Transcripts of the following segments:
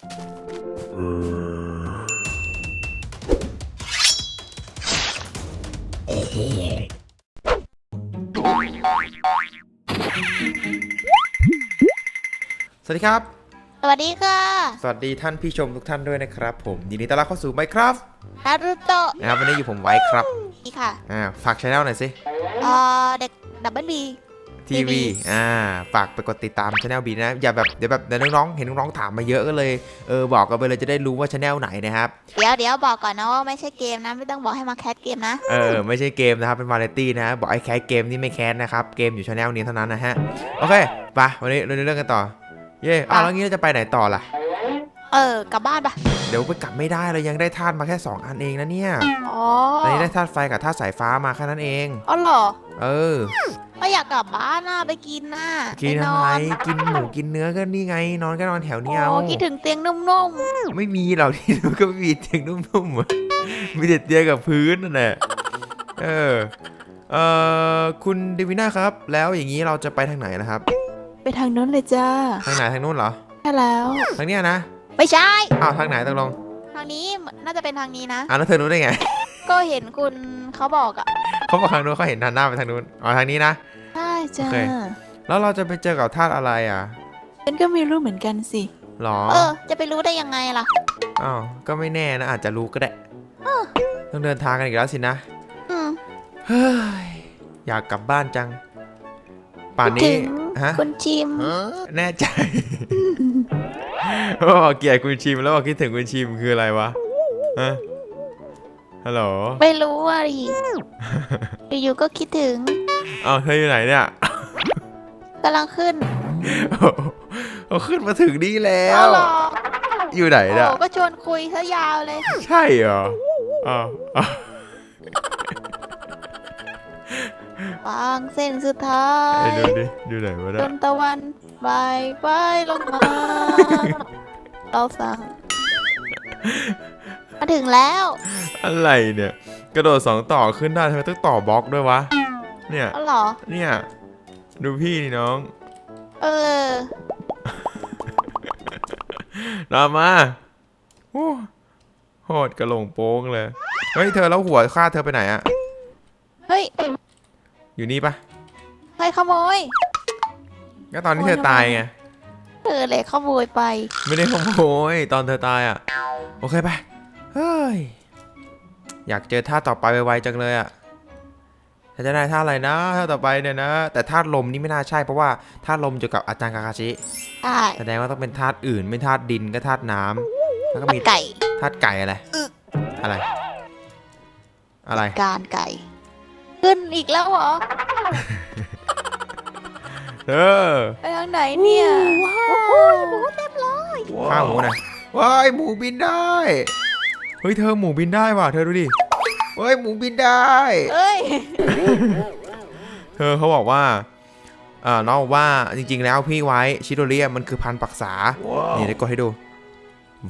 สวัสดีครับ สวัสดีค่ะสวัสดีท่านผู้ชมทุกท่านด้วยนะครับ ผมยินดีต้อนรับเข้าสู่ไมครับนารุโตะนะครับวันนี้อยู่ผมไว้ครับ นี่ค่ะอ่าฝากช anel หน่อยสิเอ่อเด็กดับเบิลบี ทีวีอ่าฝากไปกดติดตามช anel บีนะอย่าแบบเดี๋ยวแบบเดี๋ยวน้องๆเห็นน้องๆถามมาเยอะก็เลยเออบอกกันไปเลยจะได้รู้ว่าช anel ไหนนะครับเดี๋ยวเดี๋ยวบอกก่อนนะว่าไม่ใช่เกมนะ ไม่ต้องบอกให้มาแคสเกมนะเออไม่ใช่เกมนะครับเป็นวาไรตี้นะบอกไอ้แคสเกมนี่ไม่แคสนะครับเกมอยู่ช anel นี้เท่านั้นนะฮะโอเคไปวันนี้เราเรื่องกันต่อเย่อ้าวแล้วงี้เราจะไปไหนต่อล่ะเออกลับบ้านปะเดี๋ยวไปกลับไม่ได้เรายังได้ธาตุมาแค่ 2 อันเองนะเนี่ยอ๋อตอนนี้ได้ธาตุไฟกับธาตุสายฟ้ามาแค่นั้นเองอ๋อเหรอ เออก็ อยากกลับบ้านน่ะไปกินน่ะกินปอะไรนกินหมูกินเนื้อก็นี่ไง นอนก็นอนแถวโอ้เนี้ยเอาคิดถึงเตียงนุ่มไม่มีหรอกที่นู่นก็ไม่มีเตียงนุ่มๆอะมีแต่เตียงกับพื้นนั่นแหละเออเออคุณเดวิน่าครับ แล้วอย่างนี้เราจะไปทางไหนนะครับ ๆ ไปทางนู้นเลยจ้าทางไหนทางนู้นเหรอ ใช่แล้ว ทางเนี้ยนะ ไม่ใช่ อ้าวทางไหนตกลงทางนี้น่าจะเป็นทางนี้นะ อ้าวแล้วเธอรู้ได้ไง ก็เห็นคุณเขาบอกอะเขาบอกทางนู้นเขาเห็นทางหน้าไปทางนู้น อ๋อทางนี้นะใช่ จ้า โอเค แล้วเราจะไปเจอกับธาตุอะไรอะฉันก็ไม่รู้เหมือนกันสิ หรอเออ จะไปรู้ได้ยังไงล่ะ อ้าวก็ไม่แน่นะอาจจะรู้ก็ได้ต้องเดินทางกันอีกแล้วสินะอืมเฮ้ยอยากกลับบ้านจัง ป่านคิดนี้ถึงฮะ คุณจิม แน่ใจว่าบอกเกลียดคุณชิมแล้วบอกคิดถึงคุณชิมคืออะไรวะฮะฮัลโหล ไม่รู้อะดิอยู่ๆก็คิดถึง เอาเธออยู่ไหนเนี่ยกำลังขึ้นเอาขึ้นมาถึงนี่แล้เอาวเหรออยู่ไหนโอ้เนี่ยก็ชวนคุยซะยาวเลย ใช่เหรออ้าวอ้าววางเส้นสุดท้าไอ้ยดูดิดูไหนวะจเนี่ยนตะวันบายบายลงมา เราสั่งมาถึงแล้ว อะไรเนี่ย กระโดดสองต่อขึ้นได้ทำไมต้องต่อบล็อกด้วยวะ เนี่ยเอาเหรอ เนี่ย ดูพี่นี่น้องเออ ตามมาโอ้โหดกระโหลงโป้งเลย เฮ้ยเธอแล้วหัวฆ่าเธอไปไหนอะเฮ้ย อยู่นี่ปะใครขโมย ก็ตอนที่เธอตายไงเธอเลยขโมยไป ไม่ได้ขโมยตอนเธอตายอะโอเคไปเฮ้ย อยากเจอท่าต่อไปไวๆจังเลยอะ ถ้าจะได้ท่าอะไรนะท่าต่อไปเนี่ยนะ แต่ท่าลมนี่ไม่น่าใช่เพราะว่าท่าลมเกี่ยวกับอาจารย์กาคาชิ ใช่แสดงว่าต้องเป็นธาตุอื่น ไม่ธาตุดินก็ธาตุน้ำแล้วก็มีไก่ ธาตุไก่อะไรอะไร อะไร การไก่ ขึ้นอีกแล้วเหรอ เออ ไปทางไหนเนี่ยโอ้โหหมูเต็มเลยข้าวหมูหน่อยว้ายหมูบินได้ เฮ้ยเธอหมูบินได้ว่ะเธอดูดิ เฮ้ยหมูบินได้เอ้ย เธอเขาบอกว่าเอ่อน้องบอกว่าจริง ๆ แล้วพี่ไว้ชิโดเรียมันคือพันธุ์ปักษา นี่เดี๋ยวกดให้ดู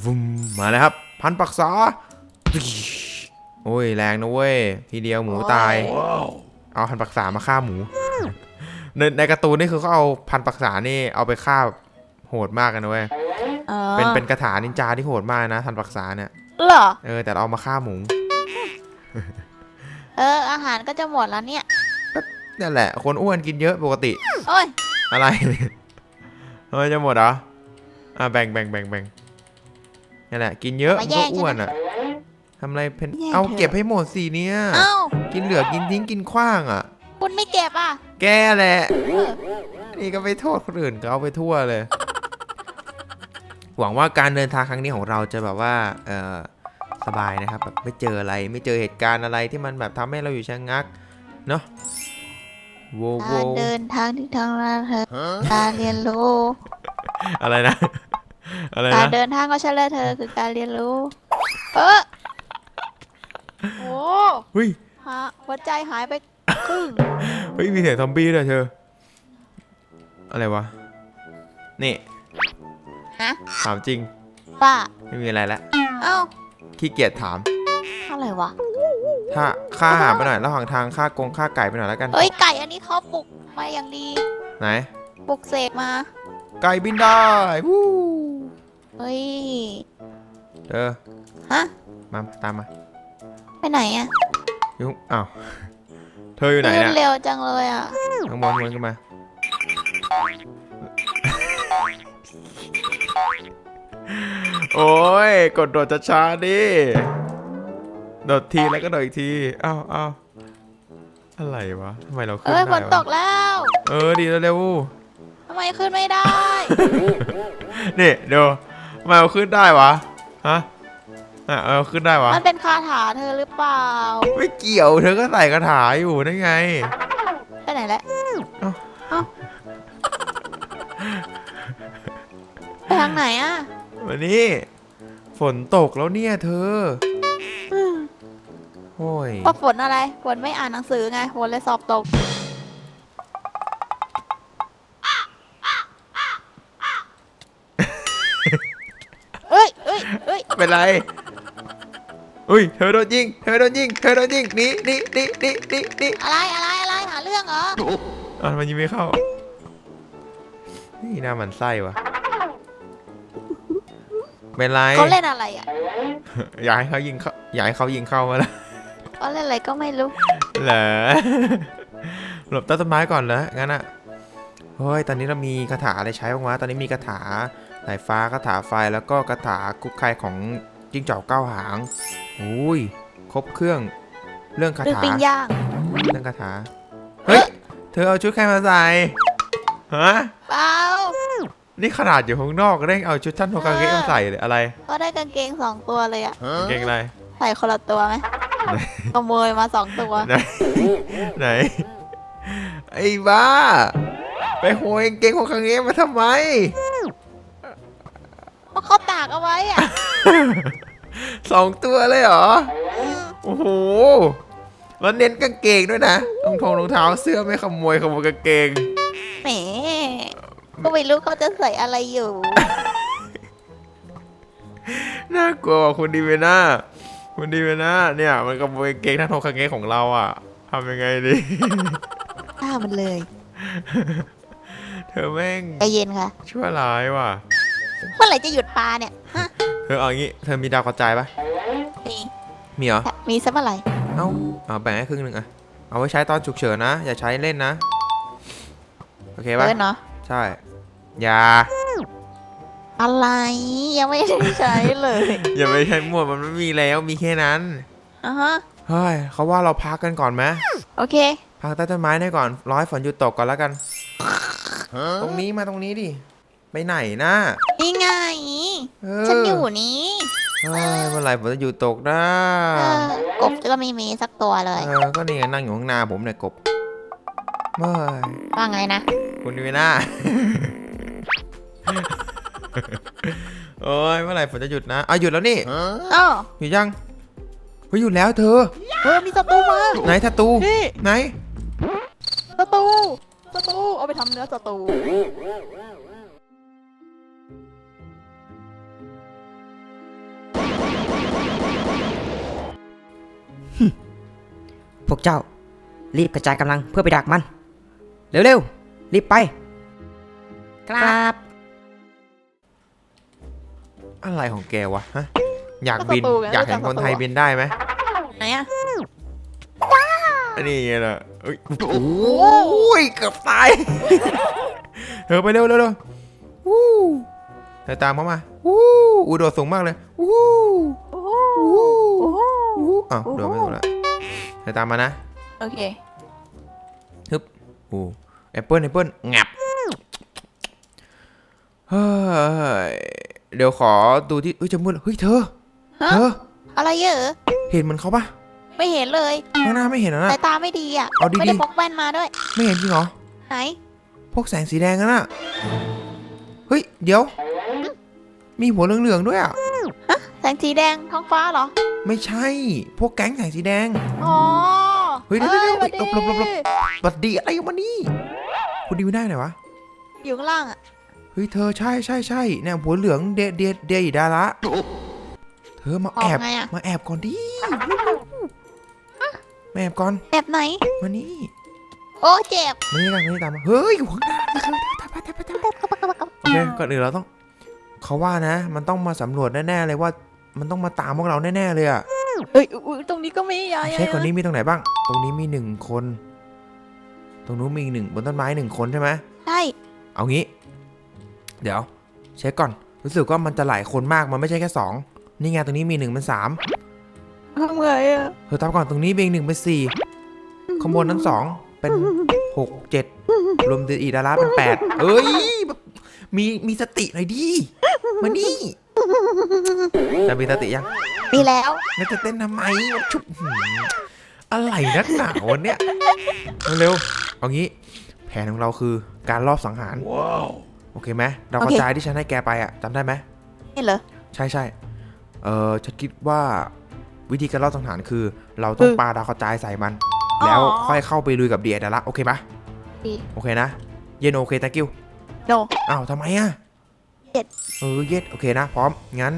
วุมมาแล้วครับ พันธุ์ปักษาโอ้ยแรงนะเว้ย ทีเดียวหมูตาย เอาพันธุ์ปักษามาฆ่าหมู ในในการ์ตูนนี่คือเขาเอาพันธุ์ปักษานี่เอาไปฆ่าโหดมากกันนะเว้ยอ๋อเป็นเป็นกระถานินจาที่โหดมากนะพันธุ์ปักษาเนี่ย เหรอ เออแต่เราเอามาฆ่าหมู เออ อาหารก็จะหมดแล้วเนี่ย นั่นแหละ คนอ้วนกินเยอะปกติ โอ้ย อะไร เฮ้ยจะหมดเหรอ อะแบ่งแบ่งแบ่งแบ่งนั่นแหละกินเยอะมามันแย่ก็งอ้วนอะทำอะไรเพนแย่งเอาเถอะเก็บให้หมดสิเนี่ย เอ้า กินเหลือกินทิ้งกินขว้างอะ คุณไม่เก็บอะ แกแหละเออนี่ก็ไปโทษคนอื่นเขาเอาไปทั่วเลย หวังว่าการเดินทางครั้งนี้ของเราจะแบบว่า เออ สบายนะครับแบบไม่เจออะไรไม่เจอเหตุการณ์อะไรที่มันแบบทำให้เราอยู่ชะงักเนาะโวโวการเดินทางที่ทางเราเธอการเรียนรู้อะไรนะอะไรการนะเดินทางก็ใช่แล้วเธอคือการเรียนรู้ เออโอ้เฮ้ยฮะหัวใจหายไปครึ่งเฮ้ยมีเสียงซอมบี้ด้วยเธอ อะไรวะนี่ฮะถามจริงป้าไม่มีอะไรแล้วเอ้า ขี้เกียจถามอะไรวะ ถ้าค่าอาหารไปหน่อยระหว่างทางค่ากงค่าไก่ไปหน่อยแล้วกันเอ้ยไก่อันนี้เขาปลุกมาอย่างดีไหนปลุกเสกมา ไก่บินได้วู้เฮ้ยเธอฮะมาตามมาไปไหนอะยุ่งอ้าวเธออยู่ไหนเนี่ยเร็วจังเลยอะข้างบนวนขึ้นมา โอ้ย กดโดดจะช้าๆดิ โดดทีแล้วก็โดดอีกทีอ้าวอ้าวอะไรวะทำไมเราขึ้นเอ้ยฝได้นตวะกแล้ว เออ ดีเร็วทำไมขึ้นไม่ได้ๆนี่เดี๋ยวทำไมเราขึ้นได้วะ ฮะอะเออขึ้นได้วะ มันเป็นคาถาเธอหรือเปล่า ไม่เกี่ยว เธอก็ใส่กระถาอยู่นั่นไง ไปไหนแล้วเอ้า เอ้าไปทางไหนอะ วันนี้ฝนตกแล้วเนี่ยเธออืมโอ้ยเพราะฝนอะไร ฝนไม่อ่านหนังสือไง ฝนเลยสอบตก เอ้ยเอ้ยเอ้ยเป็นไร อุ้ย เธอโดนยิง เธอโดนยิง เธอโดนยิงหนีหนีหนีหนีหนีหนีอะไรอะไรอะไรหาเรื่องเหรออะมันยิงไม่เข้า นี่หน้ามันไส้วะ เป็นไรเขาเล่นอะไรอะอยากให้เขายิงเข้าอยากให้เขายิงเข้ามาละเขาเล่นอะไรก็ไม่รู้เหรอหลบใต้ต้นไม้ก่อนเหรองั้นอะเฮ้ยตอนนี้เรามีคาถาอะไรใช้บ้างวะตอนนี้มีคาถาสายฟ้าคาถาไฟแล้วก็คาถาคุกคายของจิ้งจอกเก้าหางอุ้ยครบเครื่องเรื่องคาเรื่องถาปิ้งย่างเรื่องคาถาเฮ้ยเธอเอาชุดใครมาใส่ฮะเปล่า นี่ขนาดอยู่ข้างนอกก็ได้เอาชุดท่านโฮกาเกะมาใส่เลยอะไรเขาได้กางเกงสองตัวเลยอะเก่งอะไรใส่คนละตัวไหมไหนขโมยมาสองตัว ไหนไหนไอ้บ้า ไปโหยกางเกงโฮกาเกะมาทำไมเพราะเขาตากเอาไว้อะสองตัวเลยเหรอโอ้โหแล้วเน้นกางเกงด้วยนะรองทงรองเท้าเสื้อไม่ขโมยขโมยกางเกงแหม ก็ไม่รู้เขาจะใส่อะไรอยู่ น่ากลัวว่ะคุณดีเวน่าคุณดีเวน่าเนี่ย มันขโมยกางเกงท่านโฮกาเกะของเราอะทำยังไงดี ฆ่ามันเลยเธอแม่งใจเย็นค่ะ ชั่วร้ายว่ะเมื่อไหร่จะหยุดปลาเนี่ย ฮะ เธอเอางี้ เธอมีดาวกระจายปะมีมีเหรอ มีสักเมื่อไหร่เอ้าเอาแบ่งให้ครึ่งหนึ่งอะเอาไว้ใช้ตอนฉุกเฉินนะ อย่าใช้เล่นนะ โอเคปะเออเนาะ ใช่ อย่า อะไรยังไม่ได้ใช้เลยอย่าไปใช้หมวดมันไม่มีแล้วมีแค่นั้นอะฮะเฮ้ยเขาว่าเราพักกันก่อนไหมโอเค พักใต้ต้นไม้ได้ก่อนร้อยฝนหยุดตกก่อนแล้วกัน ตรงนี้มาตรงนี้ดิไปไหนนะนี่ไงเอฉันอยู่นี้เฮ้ยเมื่อไหร่ฝนจะหยุดตกนะเออกบก็ไม่มีสักตัวเลย เออก็นี่ไงนั่งอยู่ข้างหน้าผมเนี่ยกบเมื่อยว่าไงนะ คุณดีน่า โอ้ยเมื่อไหร่ฝนจะหยุดนะอะหยุดแล้วนี่อ้อหยุดยังเฮ้ยหยุดแล้วเธอ เออมีศัตรูมา ไหนทัตตูนี่ ไหน ศัตรูศัตรูเอาไปทำเนื้อศัตรูพวกเจ้า รีบกระจายกำลังเพื่อไปดักมัน เร็วๆ รีบไป ครับอะไร ของแกวะฮะอยากบิน อยากเห็นคนไทยบินได้ไหมไหนอะอันนี้ไงล่ะเอ้ยโอ้ยเกือบตาย เธอไปเร็วเร็วเร็ววู้เธอตามเขามาวู้อูโดดสูงมากเลยวู้โอ้โหวู้โอ้โหวู้อ้าวโอ้โหโดดไม่ถูกแล้วเธอตามมานะ โอเคโอ้แอปเปิลแอปเปิลงับเฮ้ย เดี๋ยวขอดูที่เฮ้ยจะมืดเฮ้ยเธอ ฮะเธอ อะไรเยอะเห็นเหมันเขาปะไม่เห็นเลยข้างหน้าไม่เห็นนะ สายตาไม่ดีอะเอาดีๆ ไม่ได้พกแว่นมาด้วย ไม่เห็นจริงเหรอ ไหน พวกแสงสีแดงนั่นน่ะเฮ้ย เดี๋ยว มีหัวเหลืองๆด้วยอะแสงสีแดงท้องฟ้าเหรอไม่ใช่ พวกแก๊งแสงสีแดง อ๋อเฮ้ยเดี๋ยวเดี๋ยวอ้เดี๋ยวหลบหลบหลบหลบ บัดดีอะไรมานี่คุณดีไม่ได้ไหนวะอยู่ข้างล่างอะ เฮ้ยเธอใช่ใช่ใช่เนี่ยหัวเหลืองเดเดเดยดาระเธอมาออแอกบไงอะมาแอบก่อนดิมาแอบก่อนแบบไหน มานี่โอ้เจ็บมานี่กันมานี่ตามมาเฮ้ยอยู่ข้างหน้าเธอเธอเธอเธอเธอเธอโอเคก่อนอื่นเราต้องเขาว่านะ มันต้องมาสำรวจแน่ๆเลยว่า มันต้องมาตามพวกเราแน่ๆเลยอะ เอ้ยอุ๊ยตรงนี้ก็มียายเช็คคนนี้มีตรงไหนบ้าง ตรงนี้มีหนึ่งคน ตรงนู้นมีอีกหนึ่งบนต้นไม้หนึ่งคนใช่ไหม ใช่เอางี้ เดี๋ยว เช็คก่อน รู้สึกว่ามันจะหลายคนมาก มันไม่ใช่แค่สองนี่ไงตรงนี้มีหนึ่งเป็นสามทำไงอะเธอตามก่อนตรงนี้มีอีกหนึ่งเป็นสี่ข้างบนนั้นสองเป็นหกเจ็ดรวมอีดาราเป็นแปดเอ้ยแบบมีมีสติหน่อยดิมานี่จะมีสติยังมีแล้วแล้วจะเต้นทำไมมันชุบหืมอะไรนักหนาวะเนี่ยเร็วๆเอางี้ แผนของเราคือการรอบสังหาร โอเคไหมเรากระจายที่ฉันให้แกไปอะจำได้ไหมนี่เหรอ ใช่ใช่เออฉันคิดว่าวิธีการรอบสังหารคือ เราต้องอืมปาดาวกระจายใส่มันอ๋อแล้วค่อยเข้าไปลุยกับเดียดาระโอเคปะดีโอเคนะ เย็นโอเค thank you โนอ้าวทำไมอะเย็ดเออเย็ดโอเคนะ พร้อมงั้น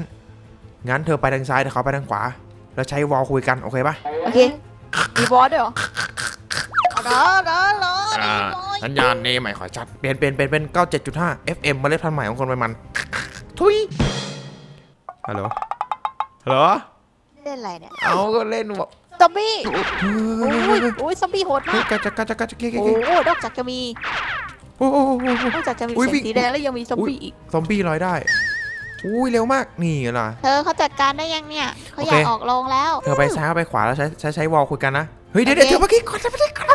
งั้นเธอไปทางซ้ายเดี๋ยวเขาไปทางขวา แล้วใช้วอลคุยกันโอเคปะโอเคมีบอสด้วยเหรอรอรอรอรอรอ สัญญาณเนใหม่ขอชัด เปลี่ยนเปลี่ยนเปลี่ยนเป็น 97.5 FM เมล็ดพันธุ์ใหม่ของคนใหม่มัน ทุยฮัลโหล ฮัลโหล เล่นอะไรเนี่ยเอาก็เล่นวะซอมบี้เฮ้อุ้ยยอุ้ยซอมบี้โหดเฮ้มายกกระจะกระจะกระจะเก๊กโอ้เก๊กโหนอกจากจะมีโอ้โหนอกจากจะมีอุ๊ยเสียงวิ่งสีแดงแล้วยังมีซอมบี้อีก ซอมบี้ลอยได้ อุ้ยเร็วมาก นี่ไงล่ะ เธอเขาจัดการได้ยังเนี่ย เขาโออเคยากออกโรงแล้ว เธอไปซ้ายไปขวาแล้วใช้ใช้ใช้วอลคุยกันนะ เฮ้ยเดี๋ยวเดี๋ยวโอเคเธอเมื่อกี้ก่อนเธอเมื่อกี้ก่อน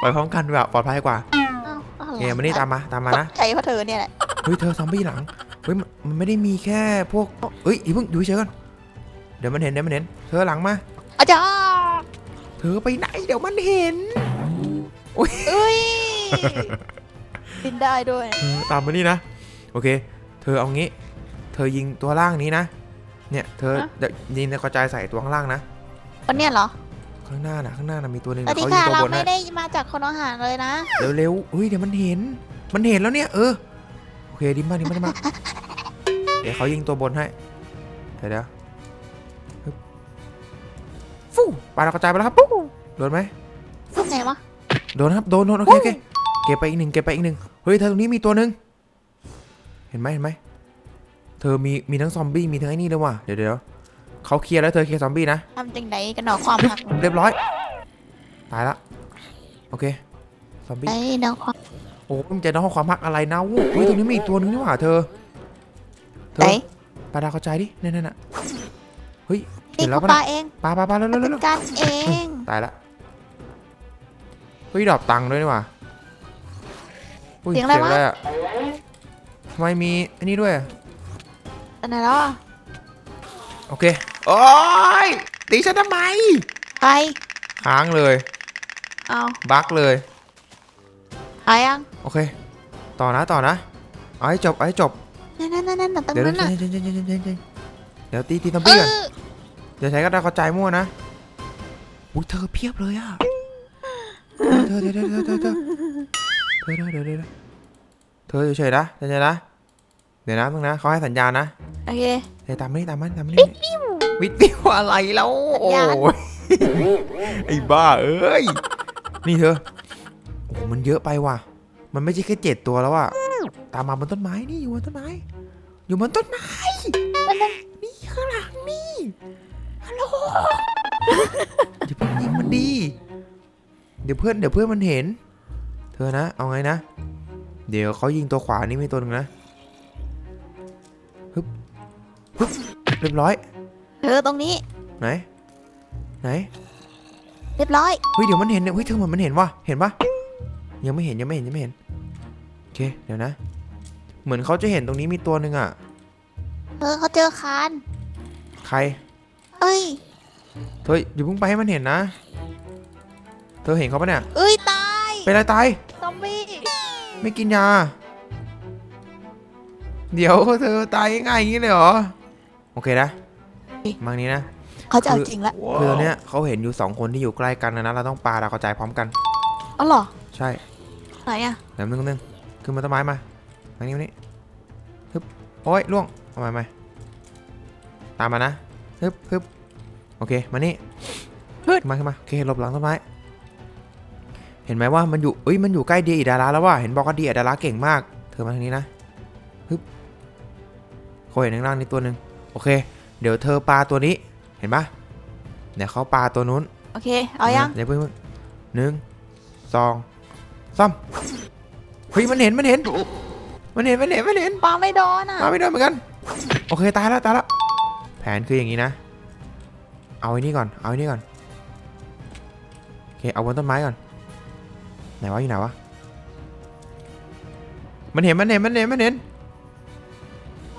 ไปพร้อมกันแบบปลอดภัยกว่าอ้าวอะไรเอ๋มานี่ตามมาตามมานะใจเพราะเธอเนี่ยแหละเฮ้ยเธอซอมบี้หลังเฮ้ยมันมันไม่ได้มีแค่พวกเฮ้ยอย่าเพิ่งอยู่เฉยๆก่อนเดี๋ยวมันเห็นเดี๋ยวมันเห็น เธอหลังมาอาจารย์เธอไปไหนเดี๋ยวมันเห็นเอ้ยบินได้ด้วยเออตามมานี่นะโอเค เธอเอางี้ เธอยิงตัวล่างนี้นะเนี่ย เธอเดี๋ยวยิงแล้วกระจายใส่ตัวข้างล่างนะคนเนี่ยเหรอ ข้างหน้าน่ะข้างหน้าน่ะมีตัวหนึ่งสวัสดีเขายิค่ะงตัวเราบนไม่นะได้มาจากคนอาหารเลยนะเร็วๆเฮ้ยเดี๋ยวมันเห็น มันเห็นแล้วเนี่ยเออโอเคดีมากดีมากดีมากเดี๋ยวเขายิงตัวบนให้เดี๋ยวเดี๋ยวฮึบฟู่ปาดาวกระจายไปแล้วครับปุ๊บโดนไหมพูดไงวะ โดนครับโดนโดนโอเคโอเคเก็บไปอีกหนึ่งเก็บไปอีกหนึ่งเฮ้ยเธอตรงนี้มีตัวหนึ่งเห็นไหมเห็นไหมเธอมีมีทั้งซอมบี้มีทั้งไอ้นี่ด้วยว่ะเดี๋ยวเดี๋ยว เขาเคลียร์แล้วเธอเคลียร์ซอมบี้นะทำจังไดกันหนอความหักเรียบร้อย ตายละโอเคซอมบี้ไอ้หนอความโอ้มึงจะน้องความฮักอะไรนะเฮ้ยตรงนี้มีอีกตัวหนึงนี่หว่าเธอเธไหนอปาดาวกระจายดินั่นนั่นน่ะเฮ้ยนี่เห็นแล้กูวปะปานะเองปาปาปาแล้วแล้วจัแล้วดการเองตายละเฮ้ยดอกตังค์ด้วยนี่หว่าอุ้ยเสียงอะไรวะอะทำไมมีอันนี้ด้วยอะอันไหนแล้วอะ โอเค โอ้ยตีฉันทำไมใครค้างเลย เอาบั๊กเลยหายยังโอเค ต่อนะต่อนะ เอาให้จบ เอาให้จบ นั่นนั่นนั่นนั่นตรงเดี๋ยวนั้นเดี๋ยวน่ะเดี๋ยวเดี๋ยวเดี๋ยวเดี๋ยวเดี๋ยวเดี๋ยวตีตีซอมเอบี้ก่อนอเดี๋ยวใช้กระดาษกระจายมั่วนะอุ้ยเธอเพียบเลยอะเธอเธอเธอเธอเธอเธอเธอเธอเธอเธอเธอเฉยๆนะเฉยๆนะเดี๋ยวนะมึงนะเขาให้สัญญาณนะโอเคเดี๋ยวตามมานี่ตามมานี่ตามมานี่วิทย์วิวอะไรแล้วโอ้สัญญาณยไอ้บ้าเอ้ยนี่เธอโอ้มันเยอะไปว่ะ มันไม่ใช่แค่เจ็ดตัวแล้วอะตามมาบนต้นไม้นี่อยู่บนต้นไม้ อยู่บนต้นไม้มันนั่นนี่ข้างหลังนี่ฮัลโหลอย่าเพิ่งยิงมันดี เดี๋ยวเพื่อนเดี๋ยวเพื่อนมันเห็น เธอนะ เอาไงนะ เดี๋ยวเขายิงตัวขวานี่มีตัวหนึ่งนะ เรียบร้อย เธอตรงนี้ ไหน ไหน เรียบร้อยเฮ้ยเดี๋ยวมันเห็นเนี่ยเฮ้ยเธอเหมือนมันเห็นว่ะ เห็นปะยังไม่เห็นยังไม่เห็นยังไม่เห็น โอเคเดี๋ยวนะ เหมือนเขาจะเห็นตรงนี้มีตัวหนึ่งอะ เธอเขาเจอคานใคร เอ้ย เธออย่าเพิ่งไปให้มันเห็นนะ เธอเห็นเขาปะเนี่ย เอ้ยตายเป็นอะไรตาย ซอมบี้ไม่กินยา เดี๋ยวเธอตายง่ายๆอย่างนี้เลยเหรอ โอเคนะมังนี้นะเขาจะเอาจริงละคือตอนเนี้ยเขาเห็นอยู่สองคนที่อยู่ใกล้กันนะนะเราต้องปาดาวกระจายพร้อมกันอ๋อเหรอใช่ไหนอะเดี๋ยวนึงนึงขึ้นมาต้นไม้มาทางนี้มานี่ฮึบโอ้ยล่วงเอามาใหม่ตามมานะฮึบฮึบโอเคมานี่ขึ้นมาขึ้นมาโอเคหลบหลังต้นไม้เห็นไหมว่ามันอยู่เอ้ยมันอยู่ใกล้เดียอิดาราแล้วว่ะเห็นบอกว่าเดียอิดาราเก่งมาก เธอมาทางนี้นะฮึบเขาเห็นข้างล่างนี่ตัวหนึ่งโอเค เดี๋ยวเธอปลาตัวนี้เห็นปะเดี๋ยวเขาปลาตัวนู้นโอเค เอายังเดี๋ยวเพิ่งหนึ่งสองสามเฮ้ยมันเห็นมันเห็น มันเห็นมันเห็นมันเห็นปาไม่โดนอะมาไม่โดนเหมือนกัน โอเคตายแล้วตายแล้วแผนคืออย่างนี้นะ เอาไอ้นี่ก่อนเอาไอ้นี่ก่อนโอเคเอาบนต้นไม้ก่อนไหนวะอยู่ไหนวะมันเห็นมันเห็นมันเห็นมันเห็น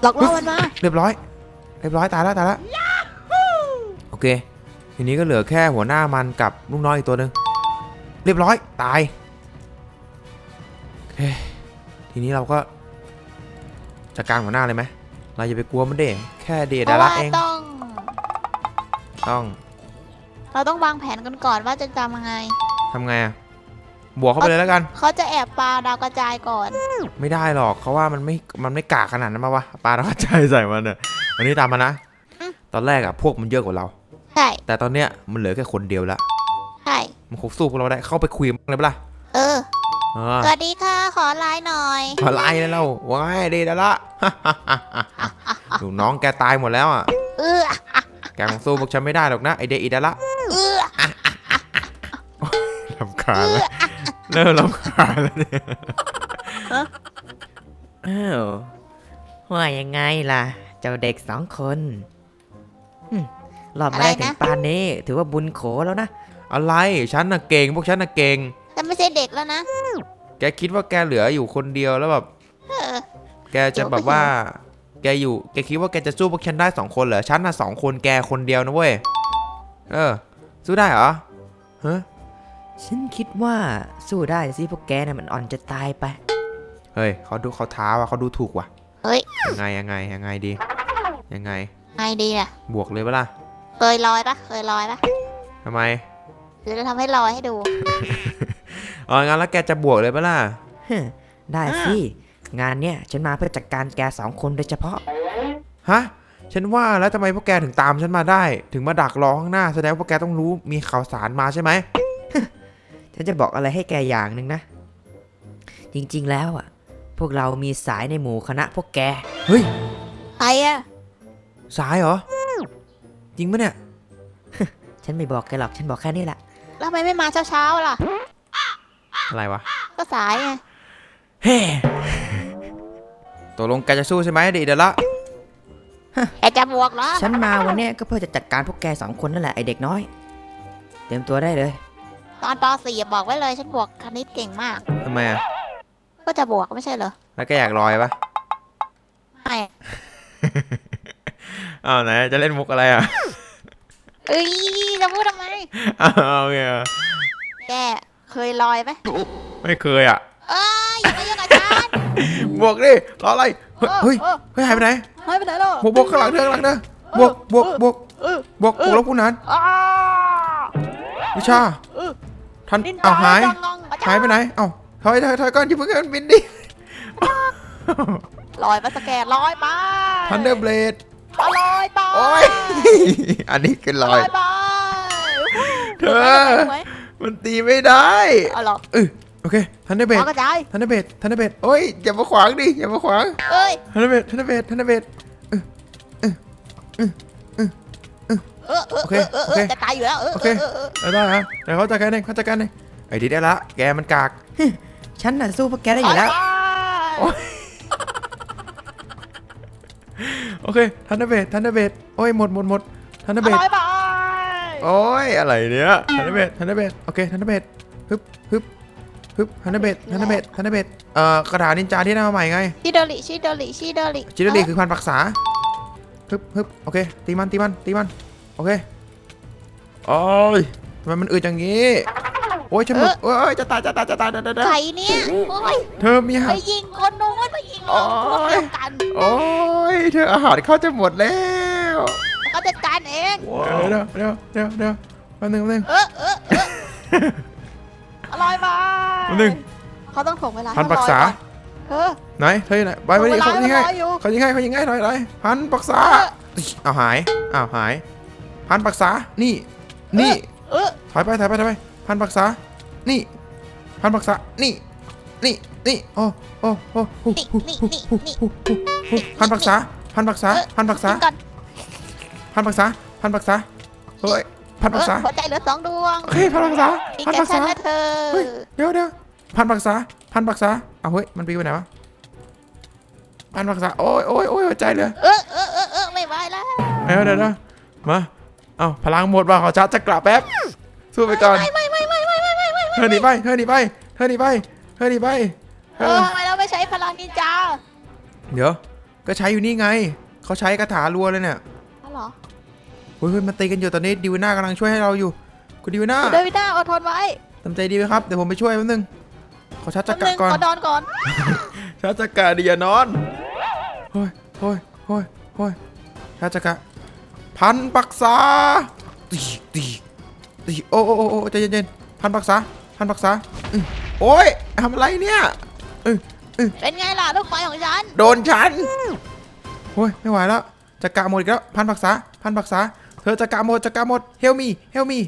หลอกล่อมันมาเรียบร้อย เรียบร้อยตายแล้วตายแล้วโอเค ทีนี้ก็เหลือแค่หัวหน้ามันกับลูกน้องอีกตัวหนึ่งเรียบร้อยตายโอเคทีนี้เราก็จัดการหัวหน้าเลยไหมเราอย่าไปกลัวมันเด้แค่เดเพดาราะระว่าเองต้อง ต้อง เราต้องวางแผนกันก่อนว่าจะทำยังไงทำไงอะบวกเข้าไปเลยแล้วกัน เขาจะแอบปาดาวกระจายก่อน ไม่ได้หรอกเขาว่ามันไม่ มันไม่กากขนาดนั้นมาวะปลาเราใจใส่มันเนี่ย วันนี้ตามมานะ อืม ตอนแรกอะพวกมันเยอะกว่าเรา ใช่แต่ตอนเนี้ยมันเหลือแค่คนเดียวละ ใช่มันคงสู้พวกเราได้ เข้าไปคุยมันเลยปะล่ะเออ เออสวัสดีค่ะ ขอไลน์หน่อยพอไล่แล้วเราว้ายดีแล้วละ ลูกน้องแกตายหมดแล้วอะเออแกคงสู้พวกฉันไม่ได้หรอกนะไอเดอิดาละเออลำคาญแล้วเริ่มลำคาญแล้วเนี่ยอ้าวว่ายังไงล่ะ เจ้าเด็กสองคนหึรอบมาได้ถึงปานนี้ ถือว่าบุญโขแล้วนะ อะไร ฉันน่ะเก่ง พวกฉันน่ะเก่ง แต่ไม่ใช่เด็กแล้วนะ แกคิดว่าแกเหลืออยู่คนเดียวแล้วแบบเออแกจะแบบว่า แกอยู่ แกคิดว่าแกจะสู้พวกฉันได้สองคนเหรอ ฉันน่ะสองคนแกคนเดียวนะเว้ย เออ สู้ได้เหรอฮะฉันคิดว่าสู้ได้สิพวกแกน่ะมันอ่อนจะตายไป เฮ้ยเขาดูเขาท้าว่ะเขาดูถูกว่ะ เฮ้ย ยังไงยังไงยังไงดี ยังไง ไงดีอะบวกเลยปะล่ะเคยลอยปะเคยลอยปะทำไมเดี๋ยวจะทำให้ลอยให้ดู อ๋องั้นแล้วแกจะบวกเลยปะล่ะฮะได้สิ งานเนี้ยฉันมาเพื่อจัดการแกสองคนโดยเฉพาะ ฮะ ฉันว่าแล้วทำไมพวกแกถึงตามฉันมาได้ ถึงมาดักรอข้างหน้าแสดงว่าพวกแกต้องรู้มีข่าวสารมาใช่ไหม ฉันจะบอกอะไรให้แกอย่างหนึ่งนะ จริงๆแล้วอะ พวกเรามีสายในหมู่คณะพวกแก เฮ้ย ใครอะ สายเหรอ จริงปะเนี่ย ฉันไม่บอกแกหรอก ฉันบอกแค่นี้แหละ แล้วทำไมไม่มาเช้าๆล่ะ อะไรวะ ก็สายไง เฮ้ตกลงแกจะสู้ใช่ไหมเดเดยวละ แกจะบวกเหรอ ฉันมาวันเนี้ยก็เพื่อจะจัดการพวกแกสองคนนั่นแหละไอเด็กน้อย เตรียมตัวได้เลยตอนป .4 บอกไว้เลย ฉันบวกคณิตเก่งมาก ทำไมอะ ก็จะบวกไม่ใช่เหรอ แล้วแกอยากลอยปะไม่ อ้าวไหนจะเล่นมุกอะไรอะเอ้ยจะพูดทำไมอ้าวโอเคอะแกเคยลอยไหมไม่เคยอะเอ้ยอย่ามาเยอะกับฉันบวกดิรออะไรเฮ้ยเฮ้ยเออเฮ้ยหายไปไหนเฮ้ยไปไหนล่ะบวกบวกข้างหลังเธอข้างหลังเธอบวกบวกบวกเออบวกบวกแล้วผู้นั้นอ้าวิชาเออท่านดินเอาหายจังงงอาจารหายไปไหนเอ้าถอยถอยถอยก่อนอย่าเพิ่งให้มันบินดิลอยไปสแกนลอยไปทันเดอร์เบลดเอาลอยไปโอ้ย อันนี้คือลอยไปเธอมันตีไม่ได้เอาหรอเออโอเคทันเดอร์เบดเอากระจายทันเดอร์เบดทันเดอร์เบดโอ้ยอย่ามาขวางดิอย่ามาขวางเอ้ย ทันเดอร์เบดทันเดอร์เบดทันเดอร์เบด เออเออโอเคเออโอเอเค อจะตายอยู่แล้วเออโอเคเออเออเอาได้ฮะเดี๋ยวเขาจัดการเองเขาจัดการเองไอ้ดิได้ละ แกมันกาก ฉันน่ะสู้พวกแกได้อยู่แล้ว โอ้ย โอเคทันเดอร์เบดทันเดอร์เบดโอ้ยหมดหมดหมดทันเดอร์เบดลอยไปโอ้ยอะไรเนี่ยทันเดอร์เบดทันเดอร์เบดโอเคทันเดอร์เบดฮึบฮึบฮึบทันเดอร์เบดทันเดอร์เบดทันเดอร์เบดเอ่อกระดาษนินจาที่ได้มาใหม่ไงชิโดริชิโดริชิโดริจิโรลีคือพันปรักษาฮึบฮึบโอเคตีมันตีมันตีมันโอเคโอ้ยทำไมมันอืดอย่างงี้โอ้ยฉันหมดโอ้ยจะตายจะตายจะตายเดี๋ยวเดี๋ยวเดี๋ยวไข่เนี่ยโอ้ยเธอมีอาไปหารยิงคนนู้น ไปยิงเราพวกเดียวกันโอ้ยเธออาหารเข้าจะหมดแล้วเขาจัดการเอง เดี๋ยวเดี๋ยวเดี๋ยวเดี๋ยวแป๊บนึงแป๊บนึง เออเออเออ อร่อยมากแป๊บนึงเขาต้องถ่วงเวลาพันปรักษาเออ ไหนเธออยู่ไหนไปไปดิเขายิงให้เขายิงให้เขายิงให้ถอยถอยพันปรักษาเอาหายอ้าวหาย พันปรักษานี่ นี่ เออ ถอยไปถอยไปถอยไปพันปรักษานี่ พันปรักษานี่ นี่นี่โอ้โอ้โอ้พันปักษาพันปักษาพันปักษาพันปักษาพันปักษาเฮ้ยพันปักษาหัวใจเหลือสองดวงเฮ้ยพันปักษาพันปักษาเฮ้ยเดี๋ยวเดี๋ยวพันปักษาพันปักษาเอาเฮ้ยมันปีไปไหนวะพันปักษาโอ้ยโอ้ยโอ้ยหัวใจเลยเออเออเออเออไม่ไหวแล้วเดี๋ยวเดี๋ยวมาเอ้าพลังหมดว่ะขอชาร์จจะกลับแป๊บสู้ไปก่อนไม่ไม่ไม่ไม่ไม่ไม่ไม่เธอหนีไปเธอหนีไปเธอหนีไป เธอหนีไปเออทำไมเราไม่ใช้พลังนินจาเดี๋ยว ก็ใช้อยู่นี่ไง เขาใช้คาถารัวเลยเนี่ยอ๋อเหรอเฮ้ยเฮ้ยมันตีกันอยู่ตอนนี้ดิวน่ากำลังช่วยให้เราอยู่คุณดิวน่าเดวิด้าอดทนไว้ทำใจดีไหมครับเดี๋ยวผมไปช่วยแป๊บนึงขอชาร์จจัแป๊บกรนึงก่อน ขอนอนก่อน ชาร์จจักรดีอย่านอนเฮ้ยเฮ้ยเฮ้ยเฮ้ยชาร์จจักรพันปักษาตีตีตีโอ้โอ้โอ้โอ้ใจเย็นๆพันปักษาพันปักษาอื้อ โอ้ยทำอะไรเนี่ยเออเป็นไงล่ะลูกไฟของฉัน โดนฉันโอ้ยไม่ไหวแล้วจักรหมดอีกแล้วพันปักษาพันปักษาเธอจักรหมดจักรหมดเฮลมีเฮลมี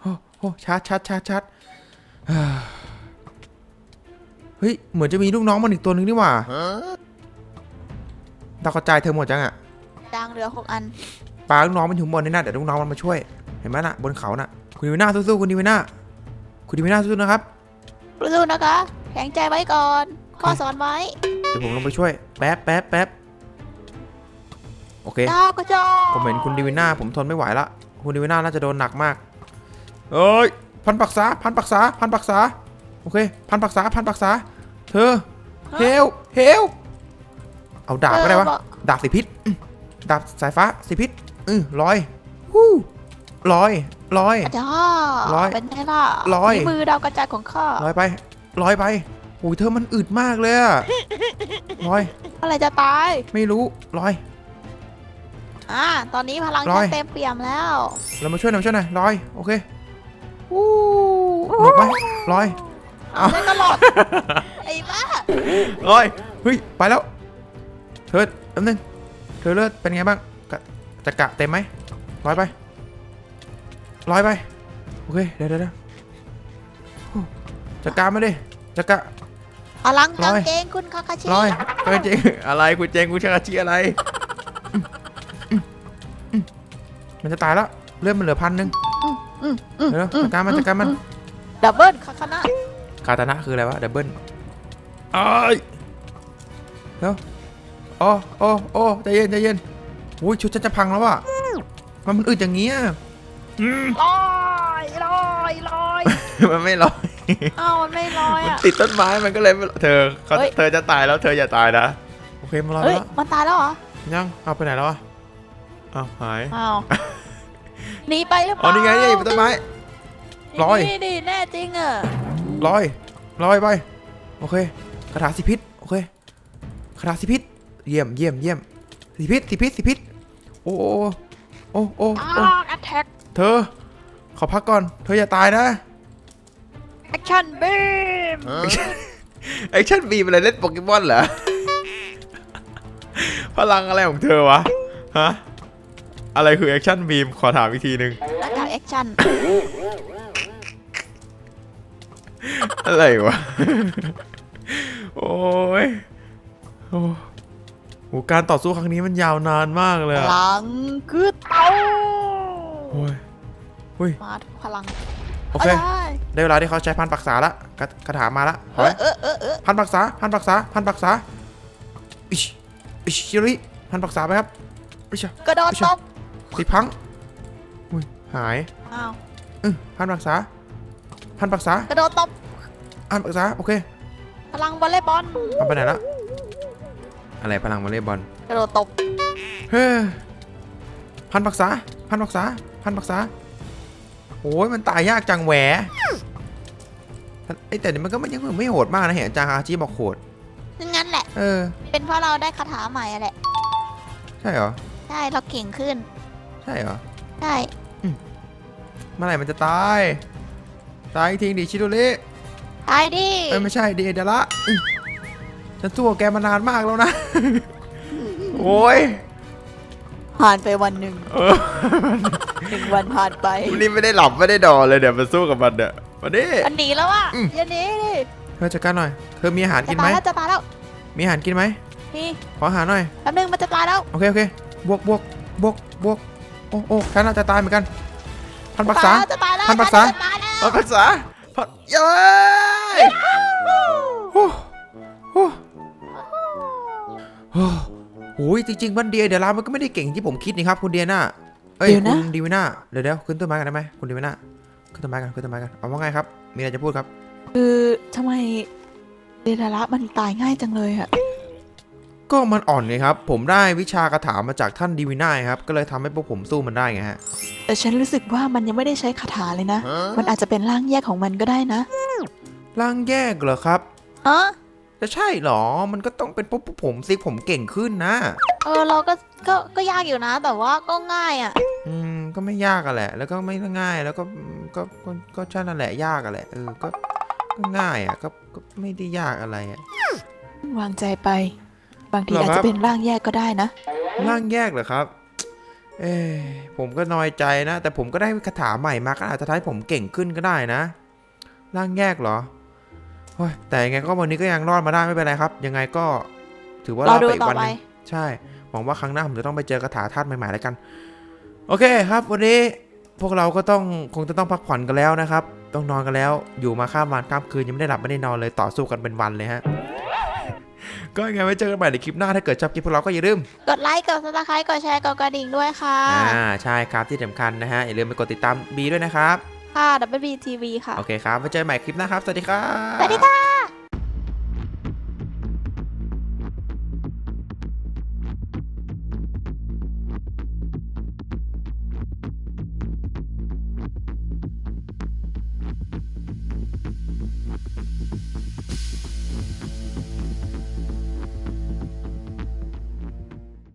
โอ้โอ้ชาร์จชาร์จชาร์จชาร์จอ่าเฮ้ยเหมือนจะมีลูกน้องมันอีกตัวหนึงนี่หว่าดาวกระจายเธอหมดจังอะจางเหลือหกอันปลาลูกน้องมันอยู่ข้างบนนี่นะเดี๋ยวลูกน้องมันมาช่วยเห็นไหมน่ะบนเขาน่ะคุณดีวิน่าสู้ๆคุณดีวิน่าคุณดีวิน่าสู้ๆนะครับ สู้ๆนะคะ แข็งใจไว้ก่อน ข้อสอนไว้เดี๋ยวผมลงไปช่วย แป๊บแป๊บแป๊บโอเค ดาวกระจอกผมเห็นคุณดีวิน่าผมทนไม่ไหวละ คุณดีวิน่าน่าจะโดนหนักมาก เอ้ย พันปักษา พันปักษา พันปักษา โอเค พันปักษา พันปักษา เธอ เฮล เฮล เอาดาบก็ได้วะเออบอกดาบสีพิษอืมดาบสายฟ้าสีพิษอือลอย ฮู้ ลอยลอยกระจอร้อยเป็นไงล่ะร้อย ฝีมือดาวกระจายของข้าลอยไปลอยไปโอ้ยเธอมันอึดมากเลยอะลอย อะไรจะตายไม่รู้ลอย อ่าตอนนี้พลังร้ฉัอนยเต็มเปี่ยมแล้วเรามาช่วยหน่อยมาช่วยหน่อยลอยโอเควู้หลบไหมลอย เอา เล่นตลอดไอ้บ้าลอยเฮ้ยไปแล้ว เธอแป๊บนึงเธอเลือดเป็นไงบ้างกะจะกะเต็มไหมลอยไป ลอยไป โอเค เดี๋ยวเดี๋ยวเดี๋ยวโอ้จะกะมาดิจะกะพลังร้กาองยเกงคุณคาคาชิลอยเจงอะไรคุณเจงคุณชาชีอะไรอืมอืมอืมมันจะตายแล้วเลือดมันเหลือพันหนึ่งอืมอืมเดี๋ยวจัดการมันจัดการมันดับเบิลคาคานะคาตานะคืออะไรวะดับเบิลไอ้ายเดี๋ยวโอ้โอ้โอ้ใจเย็นใจเย็นอุ้ยชุดฉันจะพังแล้วว่ะมันมันอึดอย่างเงี้ย อืมลอยลอยลอยมันไม่ลอยอ้าวมันไม่ลอยมันอะ ติดต้นไม้มันก็เลยไม่เธอเขาเฮ้ย เธอจะตายแล้วเธออย่าตายนะโอเคมาลอยเฮ้ยแล้วมันตายแล้วเหรอยังเอาไปไหนแล้วอะอ้าวหายอ้าวหนีไปหรือเปอ๋อล่านี่ไงนี่อยู่บนต้นไม้ ลอย นี่นี่แน่จริงอะลอยลอยไปโอเคคาถาสิพิษโอเคคาถาสิพิษเยี่ยมเยี่ยมเยี่ยมสิพิษสิพิษสิพิษโอ้โอ้โอ้โอ้อ้าโอ้วแอตแทก เธอ ขอพักก่อน เธออย่าตายนะแอคชั่นบีมแอคชั่นบีมอะไรเล่นโปเกมอนเหรอ พลังอะไรของเธอวะ ฮะ อะไรคือแอคชั่นบีม ขอถามอีกทีหนึ่งหน้ากากแอคชั่น อะไรวะ โอ้ยโอ้โหการต่อสู้ครั้งนี้มันยาว นานมากเลยพอะลังคือเตาโอ้ย อุ้ย มาทุกพลังโอเคาได้ได้เวลาที่เขาใช้พันปักษาละกระกระถามาละเอเอาไว้อเออเออเออพันปักษาพันปักษาพันปักษาอิชอิชชิริพันปักษาไปครับอิช กระโดดตบสีพังอุ้ยหายอ้าวอือพันปักษา พันปักษากระโดดตบพันปักษาโอเคพลังวอลเลย์บอลเอาไปไหนละอะไรพลังวอลเลย์บอลกระโดดตบเฮ้ยพันปักษาพันปักษาพันปักษา โอ้ยมันตายยากจังแหวไอยแต่นี่มันก็มันยังไม่โหดมากนะเห็นอาจารย์อาชีบอกโหดงั้นแหละ เออ เป็นเพราะเราได้คาถาใหม่อะแหละ ใช่เหรอ ใช่ เราเก่งขึ้น ใช่เหรอ ใช่เมื่อไหร่มันจะตาย ตายทิ้งดิชิโดเรตายดิเอ้ยไม่ใช่ดิเอเดละอื้อฉันสู้กับแกมานานมากแล้วนะ โอ้ย ผ่านไปวันหนึ่งเออหนึ่งวันผ่านไป นี่ไม่ได้หลับไม่ได้นอนเลยเดี๋ยวมาสู้กับมันเนี่ยมาดิ อันหนีแล้วอะอืม อย่าหนีดิเธอจัดการหน่อย เธอมีอาหารจะกินไหตามยแล้วจะตายแล้วมีอาหารกินไหมนี่ขออาหารหน่อย แป๊บนึงมันจะตายแล้วโอเคโอเค บวกบวกบวกบวก โอ้โอ้ฉันน่าจะตายเหมือนกัน พันปักษา จะตายแล้วพันปรักษา จะตายแล้วพันปักษาพันเย้ยโอ้โอ้โอ้ โหจริงๆมันเดียเดี๋ยวเรามันก็ไม่ได้เก่งที่ผมคิดนี่ครับคุณเดียน่าเอ้ยคุณดีวิน่าเดี๋ยวเดี๋ยวขึ้นต้นไม้กันได้ไหมคุณดีวิน่าขึ้นต้นไม้กันขึ้นต้นไม้กันเอาว่าไงครับ มีอะไรจะพูดครับ คือทำไมเดลาระมันตายง่ายจังเลยอะก็มันอ่อนไงครับ ผมได้วิชากระถามาจากท่านดีวิน่าครับก็เลยทำให้พวกผมสู้มันได้ไงฮะแต่ฉันรู้สึกว่ามันยังไม่ได้ใช้คาถาเลยนะ มันอาจจะเป็นร่างแยกของมันก็ได้นะร่างแยกเหรอครับ ฮะ จะใช่เหรอ มันก็ต้องเป็นพวกผมสิผมเก่งขึ้นนะ เออเราก็ก็ก็ยากอยู่นะ แต่ว่าก็ง่ายอะอืม ก็ไม่ยากอะแหละ แล้วก็ไม่ง่าย แล้วก็ ก็ก็ก็ใช่นั่นแหละยากอะแหละ เออ ก็ก็ง่ายอะก็ก็ไม่ได้ยากอะไรอะวางใจไป บางทีเหรออาจครัจะบ เป็นร่างแยกก็ได้นะ ร่างแยกเหรอครับ เอ้ยผมก็น้อยใจนะ แต่ผมก็ได้คาถาใหม่มาก็อาจจะทำให้ผมเก่งขึ้นก็ได้นะ ร่างแยกเหรอโอ้ย แต่ยังไงก็วันนี้ก็ยังรอดมาได้ไม่เป็นไรครับ ยังไงก็ถือว่ารรออดดูไปอีกต่อวันหไปนึงใช่ หวังว่าครั้งหน้าผมจะต้องไปเจอกระถาธาตุใหม่ๆแล้วกัน โอเคครับ วันนี้พวกเราก็ต้องคงจะต้องพักผ่อนกันแล้วนะครับ ต้องนอนกันแล้ว อยู่มาข้ามวันข้ามคืนยังไม่ได้หลับไม่ได้นอนเลยต่อสู้กันเป็นวันเลยฮะ ก็ยังไงไว้เจอกันใหม่ในคลิปหน้าถ้าเกิดชอบคลิปพวกเราก็อย่าลืม กดไลค์ กดซับสไครต์กดแชร์ กดกระดิ่งด้วยค่ะ อ่า ใช่ครับที่สำคัญนะฮะ อย่าลืมไปกดติดตามบีด้วยนะครับ ค่ะ WBTV ค่ะ โอเคครับไว้เจอกันใหม่คลิปหน้าครับ สวัสดีครับ สวัสดีค่ะ